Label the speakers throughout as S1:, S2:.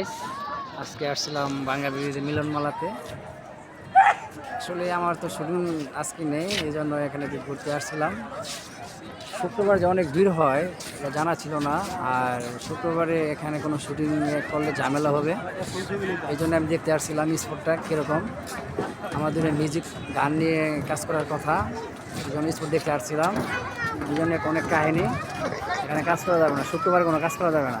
S1: Guys আজকে আসছিলাম বাংলা বিরোধী মিলনমালাতে। আসলে আমার তো শুটিং আজকে নেই, এই জন্য এখানে ঘুরতে আসছিলাম। শুক্রবার যে অনেক ভিড় হয় জানা ছিল না, আর শুক্রবারে এখানে কোনো শুটিং করলে ঝামেলা হবে। এই জন্য আমি দেখতে আসছিলাম স্পোর্টটা কীরকম। আমাদের মিউজিক গান নিয়ে কাজ করার কথা, এই জন্য স্পোর্ট দেখতে আসছিলাম। এই জন্য অনেক কাহিনী, এখানে কাজ করা যাবে না, শুক্রবার কোনো কাজ করা যাবে না।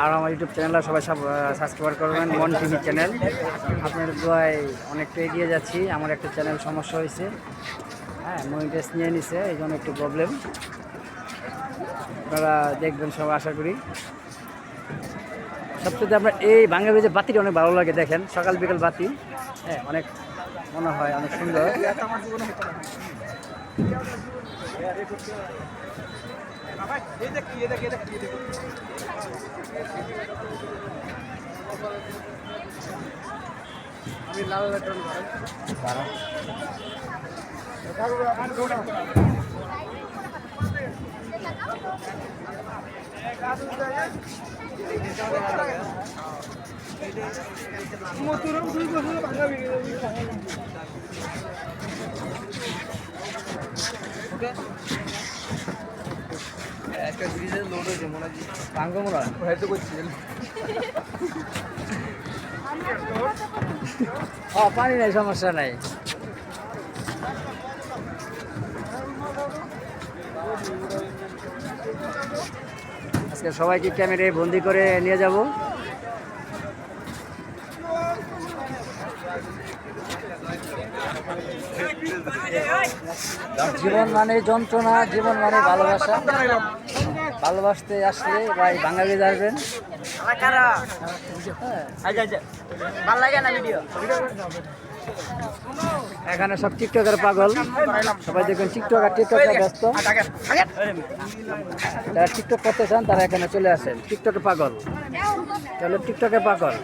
S1: আর আমার ইউটিউব চ্যানেলটা সবাই সাবস্ক্রাইব করবেন মন টিভি চ্যানেল আপনাদের দোয়ায় অনেকটা এগিয়ে যাচ্ছি। আমার একটা চ্যানেল সমস্যা হয়েছে। হ্যাঁ মনিটাইজ নিয়ে নিছে, এই জন্য একটু প্রবলেম আপনারা দেখবেন সব, আশা করি। সবচেয়ে আপনার এই বাংলা যে বাতিটা অনেক ভালো লাগে, দেখেন। সকাল বিকাল বাতি। হ্যাঁ অনেক মনে হয় অনেক সুন্দর।
S2: একটা ব্রিজের লোড হয়েছে মনে হয়
S1: পাঙ্গমরা
S2: হয়তো করছিলেন
S1: ও পানি নাই সমস্যা নাই। আজকে সবাইকে ক্যামেরায় বন্দি করে নিয়ে যাব। জীবন মানে যন্ত্রণা, জীবন মানে ভালোবাসা। ভালোবাসতে আসলে ভাই বাঙালি যাবেন এখানে সব টিকটকের পাগল। সবাই দেখবেন টিকটক আর টিকটকে ব্যস্ত। যারা টিকটক করতে চান, তারা এখানে চলে আসেন। টিকটকে পাগল। তাহলে টিকটকে পাগল।